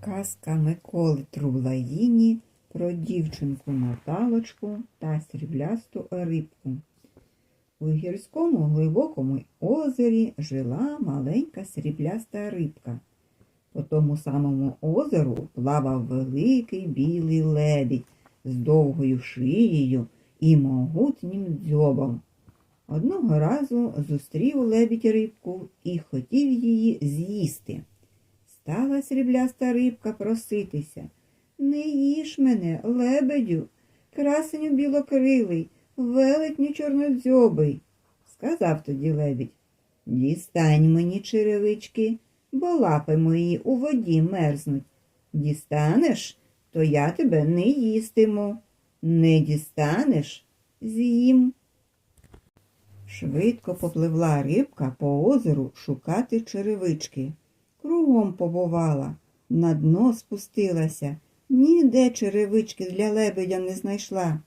Казка Миколи Трублаїні про дівчинку Наталочку та сріблясту рибку. У гірському глибокому озері жила маленька срібляста рибка. По тому самому озеру плавав великий білий лебідь з довгою шиєю і могутнім дзьобом. Одного разу зустрів лебідь рибку і хотів її з'їсти. Стала срібляста рибка проситися. Не їж мене, лебедю, красеню білокрилий, велетню чорнодзьобий. Сказав тоді лебідь. Дістань мені черевички, бо лапи мої у воді мерзнуть. Дістанеш, то я тебе не їстиму. Не дістанеш з'їм. Швидко попливла рибка по озеру шукати черевички. Кругом побувала, на дно спустилася, ніде черевички для лебедя не знайшла.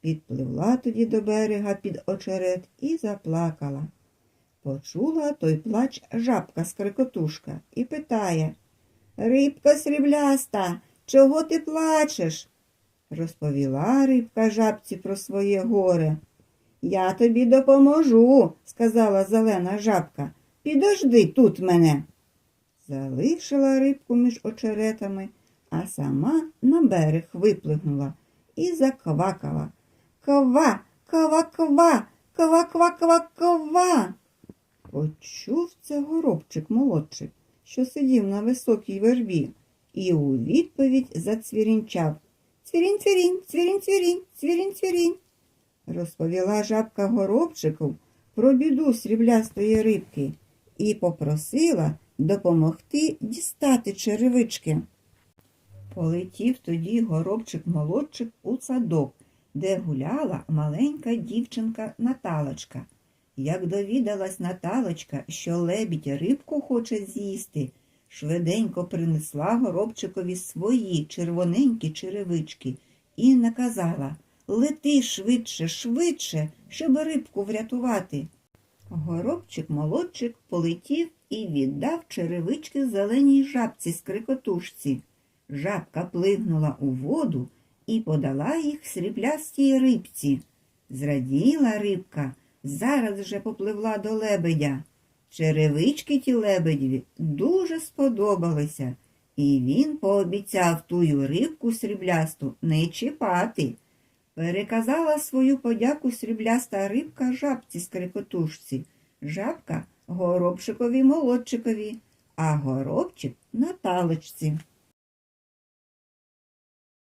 Підпливла тоді до берега під очерет і заплакала. Почула той плач жабка скрикотушка і питає Рибка срібляста, чого ти плачеш? Розповіла рибка жабці про своє горе. Я тобі допоможу, сказала зелена жабка. Підожди тут мене. Залишила рибку між очеретами, а сама на берег виплигнула і заквакала. Ква, ква, ква, ква, ква, ква, ква. Почув це горобчик молодчик, що сидів на високій вербі, і у відповідь зацвірінчав. Цвірінь, цвірінь, цвірінь, цвірінь, цвірінь, цвірінь. Розповіла жабка горобчику про біду сріблястої рибки і попросила допомогти дістати черевички. Полетів тоді горобчик-молодчик у садок, де гуляла маленька дівчинка Наталочка. Як довідалась Наталочка, що лебідь рибку хоче з'їсти, швиденько принесла горобчикові свої червоненькі черевички і наказала Лети швидше, швидше, щоб рибку врятувати. Горобчик-молодчик полетів і віддав черевички зеленій жабці скрикотушці. Жабка плигнула у воду і подала їх сріблястій рибці. Зраділа рибка, зараз же попливла до лебедя. Черевички ті лебедеві дуже сподобалися, і він пообіцяв тую рибку сріблясту не чіпати. Переказала свою подяку срібляста рибка жабці скрикотушці, жабка горобчикові молодчикові, а горобчик Наталочці.